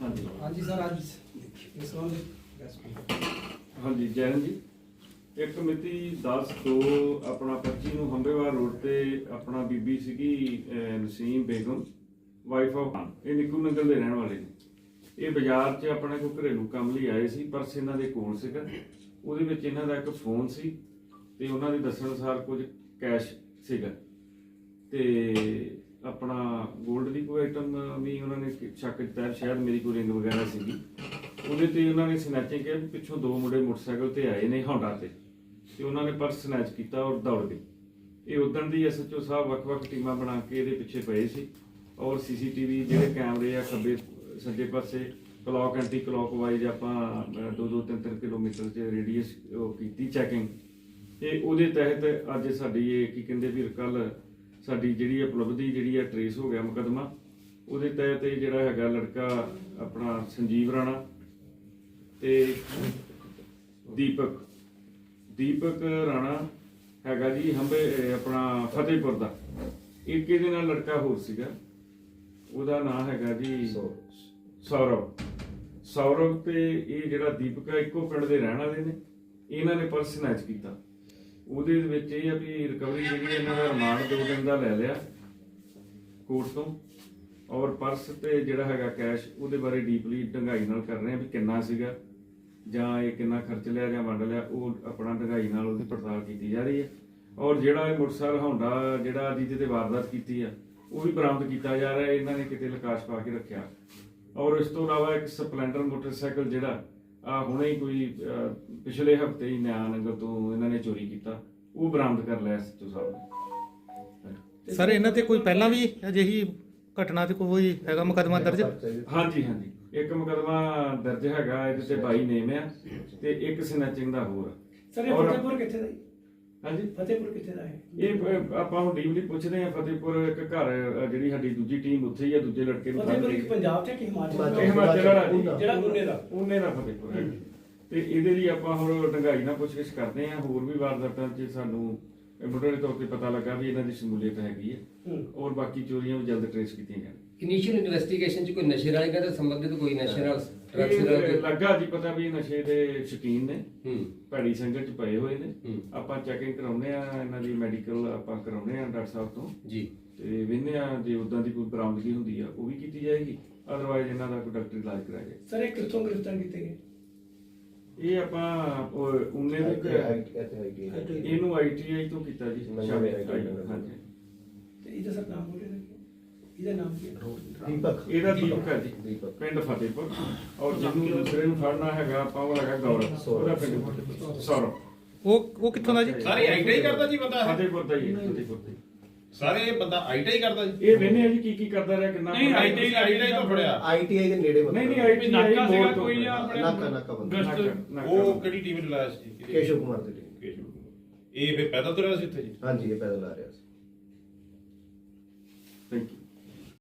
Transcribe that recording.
ਹਾਂਜੀ ਹਾਂਜੀ ਸਰ। ਅੱਜ ਇਸ ਵਾਰ ਹਾਂਜੀ ਜੈਨ ਜੀ। ਇੱਕ ਮਿਤੀ 10 ਤੋਂ ਆਪਣਾ 25 ਨੂੰ ਹੰਬੇਵਾਲ ਰੋਡ ਤੇ ਆਪਣਾ ਬੀਬੀ ਸੀਗੀ ਨਸੀਮ ਬੇਗਮ ਵਾਈਫ ਆਫ ਇਹ ਨਿੱਕੂ ਨਗਰ ਦੇ ਰਹਿਣ ਵਾਲੇ ਨੇ। ਇਹ ਬਾਜ਼ਾਰ 'ਚ ਆਪਣੇ ਕੋਈ ਘਰੇਲੂ ਕੰਮ ਲਈ ਆਏ ਸੀ, ਪਰਸ ਇਹਨਾਂ ਦੇ ਕੋਲ ਸੀਗਾ। ਉਹਦੇ ਵਿੱਚ ਇਹਨਾਂ ਦਾ ਇੱਕ ਫੋਨ ਸੀ ਤੇ ਉਹਨਾਂ ਦੇ ਦੱਸਣ ਅਨੁਸਾਰ ਕੁਝ ਕੈਸ਼ ਸੀਗਾ। ਤੇ ਆਪਣਾ 골ਡ ਦੀ ਕੋਈ ਆਈਟਮ ਵੀ ਉਹਨਾਂ ਨੇ ਕਿ- ਸ਼ੱਕ ਦਿੱਤਾ, ਸ਼ਾਇਦ ਮੇਰੀ ਕੋਈ ਰਿੰਗ ਵਗੈਰਾ ਸੀਗੀ। ਉਹਦੇ ਤੇ ਉਹਨਾਂ ਨੇ ਸਨੈਚਿੰਗ ਕਿਹਾ ਵੀ ਪਿੱਛੋਂ ਦੋ ਮੁੰਡੇ ਮੋਟਰਸਾਈਕਲ ਤੇ ਆਏ ਨੇ ਹੌਂਡਾ ਤੇ। ਤੇ ਉਹਨਾਂ ਨੇ ਪਰਸ ਸਨੈਚ ਕੀਤਾ ਔਰ ਦੌੜ ਗਏ। ਇਹ ਉਦੋਂ ਦੀ ਐਸਐਚਓ ਸਾਹਿਬ ਵੱਖ-ਵੱਖ ਟੀਮਾਂ ਬਣਾ ਕੇ ਇਹਦੇ ਪਿੱਛੇ ਪਏ ਸੀ ਔਰ ਸੀਸੀਟੀਵੀ ਜਿਹੜੇ ਕੈਮਰੇ ਆ ਖੱਬੇ ਸੱਜੇ ਪਾਸੇ ਕਲੌਕ ਐਂਟੀ ਕਲੌਕ ਵਾਈਜ਼ ਆਪਾਂ 2-2 3-3 ਕਿਲੋਮੀਟਰ ਚ ਰੇਡੀਅਸ ਉਹ ਕੀਤੀ ਚੈਕਿੰਗ ਇਹ ਉਹਦੇ ਤਹਿਤ ਅੱਜ ਸਾਡੀ ਇਹ ਕੀ ਕਹਿੰਦੇ ਵੀ ਕੱਲ ਸਾਡੀ ਜਿਹੜੀ ਉਪਲਬਧੀ ਜਿਹੜੀ ਹੈ ਟਰੇਸ ਹੋ ਗਿਆ ਮੁਕਦਮਾ, ਉਹਦੇ ਤਹਿਤ ਇਹ ਜਿਹੜਾ ਹੈਗਾ ਲੜਕਾ ਆਪਣਾ ਸੰਜੀਵ ਰਾਣਾ ਤੇ ਦੀਪਕ। ਦੀਪਕ ਰਾਣਾ ਹੈਗਾ ਜੀ ਹੰਬੇ ਆਪਣਾ ਫਤਿਹਪੁਰ ਦਾ। ਇੱਕ ਇਹਦੇ ਨਾਲ ਲੜਕਾ ਹੋਰ ਸੀਗਾ। ਉਹਦਾ ਨਾਮ ਹੈਗਾ ਜੀ ਸੌਰਵ। ਸੌਰਵ। ਤੇ ਇਹ ਜਿਹੜਾ ਦੀਪਕ ਇੱਕੋ ਪਿੰਡ ਦੇ ਰਹਿਣ ਵਾਲੇ ਨੇ। ਇਹਨਾਂ ਨੇ ਪਰਸ ਸਨੈਚ ਕੀਤਾ। ਉਹਦੇ ਵਿੱਚ ਇਹ ਆ ਵੀ ਰਿਕਵਰੀ ਜਿਹੜੀ ਇਹਨਾਂ ਦਾ ਰਿਮਾਂਡ ਦੋ ਦਿਨ ਦਾ ਲੈ ਲਿਆ ਕੋਰਟ ਤੋਂ। ਔਰ ਪਰਸ ਤੇ ਜਿਹੜਾ ਹੈਗਾ ਕੈਸ਼ ਉਹਦੇ ਬਾਰੇ ਡੀਪਲੀ ਡੰਗਾਈ ਨਾਲ ਕਰ ਰਹੇ ਆ ਵੀ ਕਿੰਨਾ ਸੀਗਾ ਜਾਂ ਇਹ ਕਿੰਨਾ ਖਰਚ ਲਿਆ ਜਾਂ ਵੰਡ ਲਿਆ ਉਹ ਆਪਣਾ ਡੰਗਾਈ ਨਾਲ ਉਹਦੀ ਪੜਤਾਲ ਕੀਤੀ ਜਾ ਰਹੀ ਹੈ ਔਰ ਜਿਹੜਾ ਇਹ ਮੋਟਰਸਾਈਕਲ ਹੌਂਡਾ ਜਿਹੜਾ ਜਿਹਦੇ ਤੇ ਵਾਰਦਾਤ ਕੀਤੀ ਆ ਉਹ ਵੀ ਬਰਾਮਦ ਕੀਤਾ ਜਾ ਰਿਹਾ ਹੈ ਇਹਨਾਂ ਨੇ ਕਿਤੇ ਲਕਾਸ਼ ਪਾ ਕੇ ਰੱਖਿਆ। ਔਰ ਇਸ ਤੋਂ ਇਲਾਵਾ ਇੱਕ ਸਪਲੈਂਡਰ ਮੋਟਰਸਾਈਕਲ ਜਿਹੜਾ ਆ ਹੁਣੇ ਹੀ ਕੋਈ ਪਿਛਲੇ ਹਫ਼ਤੇ ਹੀ ਨਿਆਨਗਰ ਤੋਂ ਇਹਨਾਂ ਨੇ ਚੋਰੀ ਕੀਤਾ। ਉਹ ਬਰਾਮਦ ਕਰ ਲਿਆ ਸੱਚੋ ਸਾਹਿਬ ਨੇ। ਸਰ ਇਹਨਾਂ ਤੇ ਕੋਈ ਪਹਿਲਾਂ ਵੀ ਅਜਿਹੀ ਘਟਨਾ ਤੇ ਕੋਈ ਹੈਗਾ ਮੁਕੱਦਮਾ ਦਰਜ? ਹਾਂਜੀ ਹਾਂਜੀ। ਇੱਕ ਮੁਕਦਮਾ ਦਰਜ ਹੈਗਾ ਇਹਦੇ ਤੇ 22 ਨੇਮ ਆ ਤੇ ਇੱਕ ਸਨੈਚਿੰਗ ਦਾ ਹੋਰ। ਸਰ ਇਹ ਫਤਿਹਪੁਰ ਕਿੱਥੇ ਦਾ ਜੀ? ਹਾਂਜੀ। ਫਤਿਹਪੁਰ ਕਿੱਥੇ ਦਾ ਹੈ? ਇਹ ਅਹ, ਆਪਾਂ ਹੁਣ ਡੀਪਲੀ ਪੁੱਛਦੇ ਆ ਫਤਿਹਪੁਰ ਇੱਕ ਘਰ ਜਿਹੜੀ ਸਾਡੀ ਦੂਜੀ ਟੀਮ ਉੱਥੇ ਹੀ ਆ ਦੂਜੇ ਲੜਕੇ ਨੂੰ ਫਤਿਹਪੁਰ ਇੱਕ ਪੰਜਾਬ ਚ ਹੈ ਕਿ ਹਿਮਾਚਲ ਇਹ ਹਿਮਾਚਲ ਵਾਲਾ ਜੀ। ਜਿਹੜਾ ਉਹਨੇ ਦਾ। ਉਹਨੇ ਦਾ ਫਤਿਹਪੁਰ ਹੈ। ਤੇ ਇਹਦੇ ਲਈ ਆਪਾਂ ਹੁਣ ਡੰਗਾਈ ਨਾਲ ਪੁੱਛਗਿੱਛ ਕਰਦੇ ਆ ਹੋਰ ਵੀ ਵਾਰਦਾਤਾਂ 'ਚ ਸਾਨੂੰ ਮੁੱਢਲੇ ਤੌਰ ਤੇ ਪਤਾ ਲੱਗਾ ਵੀ ਇਹਨਾਂ ਦੀ ਸ਼ਮੂਲੀਅਤ ਹੈਗੀ ਹੈ। ਹੂੰ। ਔਰ ਬਾਕੀ ਚੋਰੀਆਂ ਵੀ ਜਲਦ ਟ੍ਰੇਸ ਕੀਤੀਆਂ ਜਾਣ। ਇਨੀਸ਼ੀਅਲ ਇਨਵੈਸਟੀਗੇਸ਼ਨ ਚ ਕੋਈ ਨਸ਼ੇ ਵਾਲੇ ਕਹਿੰਦੇ ਸੰਬੰਧਿਤ ਕੋਈ ਨਸ਼ੇ ਨਾਲ ਡਰੱਗਸ ਇਹ ਨਾਲ ਲੱਗਾ ਜੀ ਪਤਾ ਵੀ ਇਹ ਨਸ਼ੇ ਦੇ ਸ਼ੌਕੀਨ ਨੇ। ਹੂੰ। ਭੈੜੀ ਸੰਗਤ 'ਚ ਪਏ ਹੋਏ ਨੇ। ਹੂੰ। ਆਪਾਂ ਚੈਕਿੰਗ ਕਰਾਉਂਦੇ ਆ ਇਹਨਾਂ ਦੀ ਮੈਡੀਕਲ ਆਪਾਂ ਕਰਾਉਂਦੇ ਆ ਡਾਕਟਰ ਸਾਹਿਬ ਤੋਂ। ਜੀ। ਤੇ ਵਿੰਨੇ ਆ ਜੇ ਉਦਾਂ ਦੀ ਕੋਈ ਬਰਾਮਦਗੀ ਹੁੰਦੀ ਆ ਉਹ ਵੀ ਕੀਤੀ ਜਾਏਗੀ। ਅਦਰਵਾਈਜ਼ ਇਹਨਾਂ ਦਾ ਕੋਈ ਡਾਕਟਰੀ ਇਲਾਜ ਕਰਾਇਆ ਜਾਏ। ਸਰ ਇਹ ਕਿੱਥੋਂ ਗ੍ਰਿਫਤਾਰ ਕੀਤੇ ਗਏ? ਇਹ ਆਪਾਂ ਉਹ ਉਹਨੇ ਦੇ ਇਹਨੂੰ ਆਈਟੀਆਈ ਤੋਂ ਕੀਤਾ ਜੀ ਨਵੇਂ ਸ਼ਾਮੇ ITI ਹਾਂਜੀ। ਤੇ ਇਹਦਾ ਸਰ ਨਾਮ ਬੋਲੇ ਨਾ ਇਹਦਾ ਨਾਮ ਕੀ ਹੈ? ਦੀਪਕ। ਇਹਦਾ ਦੀਪਕ। ਹੈ ਜੀ। ਦੀਪਕ। ਪਿੰਡ ਫਤਿਹਪੁਰ। ਔਰ ਜਿਹਨੂੰ ਦੂਸਰੇ ਨੂੰ ਫੜਨਾ ਹੈਗਾ ਆਪਾਂ ਉਹ ਹੈਗਾ ਗੌਰਵ। ਉਹਦਾ ਪਿੰਡ ਫਤਿਹਪੁਰ। ਸੌਰਵ। ਉਹ ਉਹ ਕਿੱਥੋਂ ਦਾ ਜੀ? ਸਾਰੇ ਆਈਟੀਆਈ ਕਰਦਾ ਜੀ ਬੰਦਾ ਇਹ? ਫਤਿਹਪੁਰ ਦਾ ਹੀ ਹੈ, ਫਤਿਹਪੁਰ ਦਾ ਹੀ। ਸਾਰੇ ਇਹ ਬੰਦਾ ਆਈਟੀਆਈ ਕਰਦਾ ਜੀ? ਇਹ ਵੇਨੇ ਆ ਜੀ ਕੀ ਕੀ ਕਰਦਾ ਰਿਹਾ ਕਿੰਨਾ ਨਹੀਂ ਆਈਟੀਆਈ ਆਈਟੀਆਈ ਤੋਂ ਫੜਿਆ। ਆਈਟੀਆਈ ਦੇ ਨੇੜੇ ਬੰਦਾ। ਨਹੀਂ ਨਹੀਂ ਆਈਟੀਆਈ ਨਾਕਾ ਸੀਗਾ ਕੋਈ ਜਾਂ ਆਪਣੇ ਨਾਕਾ ਨਾਕਾ ਬੰਦਾ। ਉਹ ਕਿਹੜੀ ਟੀਮ ਨੇ ਲਾਇਆ ਸੀ? ਕੇਸ਼ਵ ਕੁਮਾਰ ਦੀ ਟੀਮ ਕੇਸ਼ਵ ਕੁਮਾਰ। ਇਹ ਫਿਰ ਪੈਦਲ ਤੁਰਿਆ ਸੀ ਇੱਥੇ ਜੀ? ਹਾਂਜੀ ਇਹ ਪੈਦਲ ਆ ਰਿਹਾ ਸੀ। Thank you